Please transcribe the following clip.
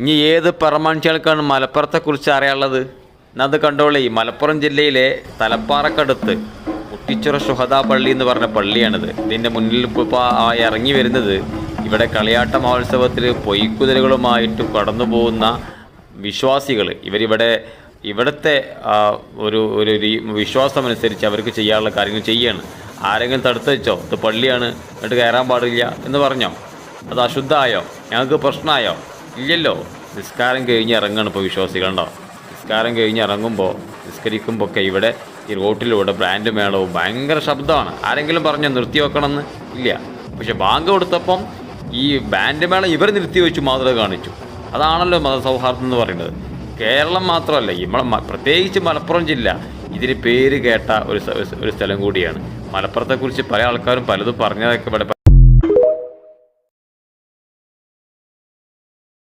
ഇനി ഏത് പറമാണിച്ചാൾക്കാണ് മലപ്പുറത്തെക്കുറിച്ച് അറിയാനുള്ളത്? എന്നത് കണ്ടോളി. മലപ്പുറം ജില്ലയിലെ തലപ്പാറക്കടുത്ത് കുട്ടിച്ചുറ ഷുഹദ പള്ളി എന്ന് പറഞ്ഞ പള്ളിയാണിത്. ഇതിന്റെ മുന്നിൽ ഇപ്പോൾ ഇറങ്ങി വരുന്നത് ഇവിടെ കളിയാട്ട മഹോത്സവത്തിൽ പൊയ്ക്കുതിരകളുമായിട്ട് കടന്നു പോകുന്ന വിശ്വാസികൾ ഇവരിവിടെ ഇവിടുത്തെ ഒരു ഒരു വിശ്വാസം വിശ്വാസമനുസരിച്ച് അവർക്ക് ചെയ്യാനുള്ള കാര്യങ്ങൾ ചെയ്യാണ്. ആരെങ്കിലും തടുത്ത് വെച്ചോ? ഇത് പള്ളിയാണ് എന്നിട്ട് കയറാൻ പാടില്ല എന്ന് പറഞ്ഞോ? അത് അശുദ്ധമായോ? ഞങ്ങൾക്ക് പ്രശ്നമായോ? ഇല്ലല്ലോ. നിസ്കാരം കഴിഞ്ഞ് ഇറങ്ങണം ഇപ്പോൾ വിശ്വാസികളുണ്ടോ? നിസ്കാരം കഴിഞ്ഞ് ഇറങ്ങുമ്പോൾ നിസ്കരിക്കുമ്പോൾ ഒക്കെ ഇവിടെ ഈ റോട്ടിലൂടെ ബ്രാൻഡ് മേളവും ഭയങ്കര ശബ്ദമാണ്. ആരെങ്കിലും പറഞ്ഞ് നിർത്തി വെക്കണമെന്ന്? ഇല്ല. പക്ഷെ ബാങ്ക് കൊടുത്തപ്പം ഈ ബാൻഡ് മേള ഇവർ നിർത്തി വെച്ചു മാതൃക കാണിച്ചു. അതാണല്ലോ മതസൗഹാർദ്ദം എന്ന് പറയുന്നത്. കേരളം മാത്രമല്ല നമ്മളെ പ്രത്യേകിച്ച് മലപ്പുറം ജില്ല ഇതിന് പേര് കേട്ട ഒരു ഒരു സ്ഥലം കൂടിയാണ്. മലപ്പുറത്തെക്കുറിച്ച് പല ആൾക്കാരും പലതും പറഞ്ഞതൊക്കെ ഇവിടെ